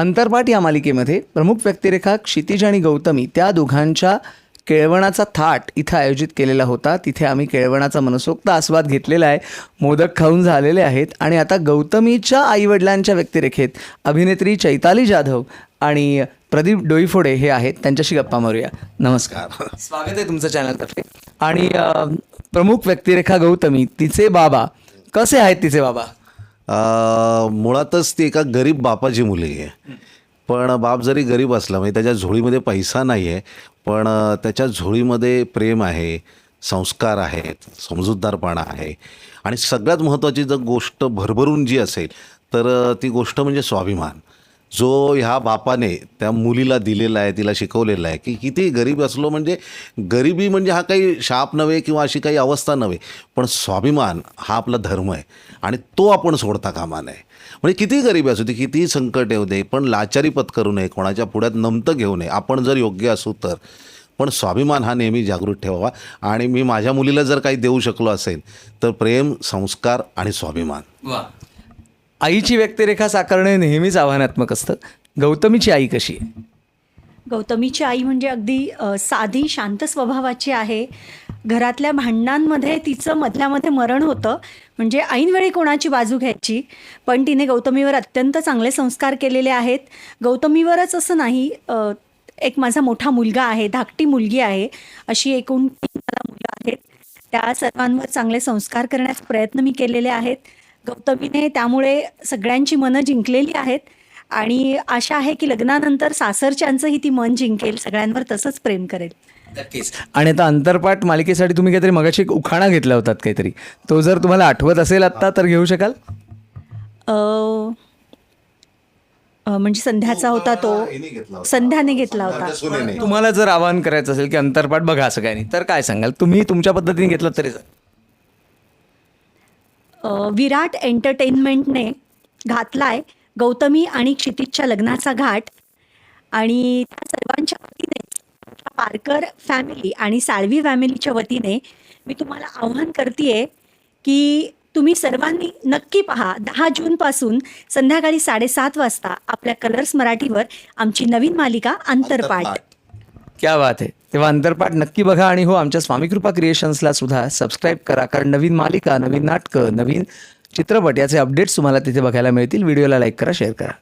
अंतरपाठ या मालिकेमध्ये प्रमुख व्यक्तिरेखा क्षितिज आणि गौतमी त्या दोघांच्या केळवणाचा थाट इथं आयोजित केलेला होता. तिथे आम्ही केळवणाचा मनसोक्त आस्वाद घेतलेला आहे. मोदक खाऊन झालेले आहेत. आणि आता गौतमीच्या आईवडिलांच्या व्यक्तिरेखेत अभिनेत्री चैताली जाधव आणि प्रदीप डोईफोडे हे आहेत. त्यांच्याशी गप्पा मारूया. नमस्कार. स्वागत आहे तुमचं चॅनलतर्फे आणि प्रमुख व्यक्तिरेखा गौतमी तिचे बाबा कसे आहेत तिचे बाबा? मुळातच ती एका गरीब बापाची मुलगी आहे. पण बाप जरी गरीब असला म्हणजे त्याच्या झोळीमध्ये पैसा नाही आहे पण त्याच्या झोळीमध्ये प्रेम आहे संस्कार आहेत समजूतदारपणा आहे. आणि सगळ्यात महत्त्वाची जर गोष्ट भरभरून जी असेल तर ती गोष्ट म्हणजे स्वाभिमान. जो ह्या बापाने त्या मुलीला दिलेला आहे तिला शिकवलेला आहे की किती गरीब असलो म्हणजे गरिबी म्हणजे हा काही शाप नव्हे किंवा अशी काही अवस्था नव्हे पण स्वाभिमान हा आपला धर्म आहे आणि तो आपण सोडता कामा नये. म्हणजे किती गरिबी असू दे कितीही संकट येऊ दे पण लाचारी पत्करू नये कोणाच्या पुढ्यात नमतं घेऊ नये आपण जर योग्य असू तर. पण स्वाभिमान हा नेहमी जागृत ठेवावा. आणि मी माझ्या मुलीला जर काही देऊ शकलो असेल तर प्रेम संस्कार आणि स्वाभिमान. आईची व्यक्तिरेखा साकारणे नेहमीच आव्हानात्मक असतं. गौतमीची आई कशी आहे? गौतमीची आई म्हणजे अगदी अ, साधी शांत स्वभावाची आहे. घरातल्या भांडणांमध्ये तिचं मधल्यामध्ये मरण होतं. म्हणजे ऐनवेळी कोणाची बाजू घ्यायची? पण तिने गौतमीवर अत्यंत चांगले संस्कार केलेले आहेत. गौतमीवरच असं नाही अ, एक माझा मोठा मुलगा आहे धाकटी मुलगी आहे अशी एकूण तीन मला मुलं आहेत. त्या सर्वांवर चांगले संस्कार करण्याचा प्रयत्न मी केलेले आहेत. गौतमीने त्यामुळे सगळ्यांची मनं जिंकलेली आहेत. आणि आशा आहे की लग्नानंतर सासरच्यांचंही ती मन जिंकेल सगळ्यांवर तसंच प्रेम करेल. नक्कीच. आणि आता अंतरपाठ मालिकेसाठी तुम्ही काहीतरी मगाशी एक उखाणा घेतला होतात काहीतरी. तो जर तुम्हाला आठवत असेल आत्ता तर घेऊ शकाल? अ, अ, म्हणजे संध्याचा होता तो. संध्याने घेतला होता. तुम्हाला जर आवाहन करायचं असेल की अंतरपाठ बघा असं काही नाही तर काय सांगाल? तुम्ही तुमच्या पद्धतीने घेतलं तरी चालेल. विराट एंटरटेनमेंटने घातलाय गौतमी आणि क्षितिजच्या लग्नाचा घाट. आणि त्या सर्वांच्या वतीने पारकर फॅमिली आणि साळवी फॅमिलीच्या वतीने मी तुम्हाला आव्हान करते की तुम्ही सर्वांनी नक्की पहा दहा जूनपासून संध्याकाळी साडेसात वाजता आपल्या कलर्स मराठीवर आमची नवीन मालिका अंतरपाठ क्या बात आहे तेव्हा अंतरपाठ नक्की बघा आणि हो आमच्या स्वामी कृपा क्रिएशन्सला सुद्धा सबस्क्राईब करा कारण नवीन मालिका नवीन नाटकं नवीन चित्रपट याचे अपडेट्स तुम्हाला तिथे बघायला मिळतील. व्हिडिओला लाईक करा शेअर करा.